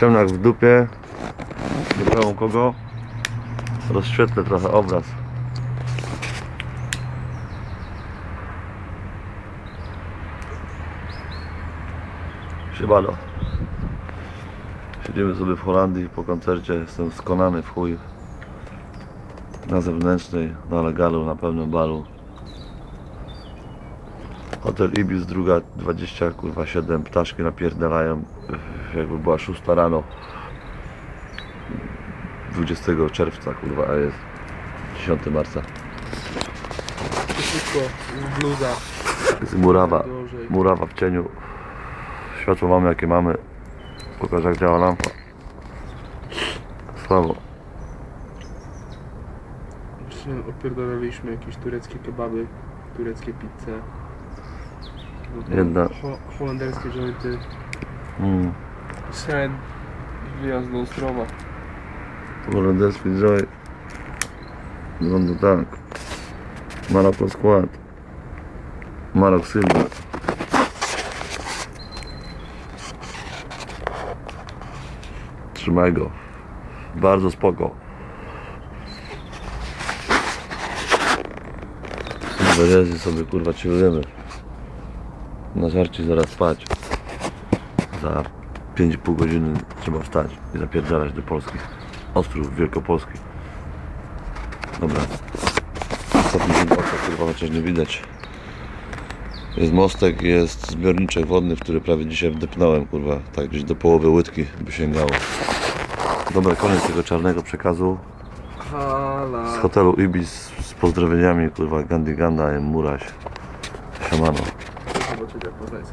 Ciemnak w dupie. Nie kogo. Rozświetlę trochę obraz. Siemano. Siedzimy sobie w Holandii po koncercie. Jestem skonany w chuj. Na zewnętrznej, na legalu, na pełnym balu. Hotel Ibis, druga 20, kurwa 7, ptaszki napierdalają, jakby była 6 rano. 20 czerwca, kurwa, a jest 10 marca. Wszystko w bluzach. Jest murawa, murawa w cieniu. Światło mamy jakie mamy. Pokaż jak działa lampa. Słabo. Jeszcze opierdoliliśmy jakieś tureckie kebaby, tureckie pizze. Jedna. Ho holenderskie jointy. Mm. I Wyjazd do Ostrowa. Holenderski joy. Wygląda tak. Maroko skład. Marok Silver. Trzymaj go. Bardzo spoko. Silverezy sobie kurwa chillujemy. Na żarcie zaraz spać. Za 5,5 godziny trzeba wstać i zapierdalać do Polski. Ostrów Wielkopolski. Dobra. Ostatni dzień oka, kurwa, chociaż nie widać. Jest mostek, jest zbiorniczek wodny, w który prawie dzisiaj wdepnąłem, kurwa. Tak gdzieś do połowy łydki by sięgało. Dobra, koniec tego czarnego przekazu. Z hotelu Ibis z pozdrowieniami, kurwa, Gandhi Ganda, Muraś. Siemano. Do zobaczenia, poznajcie.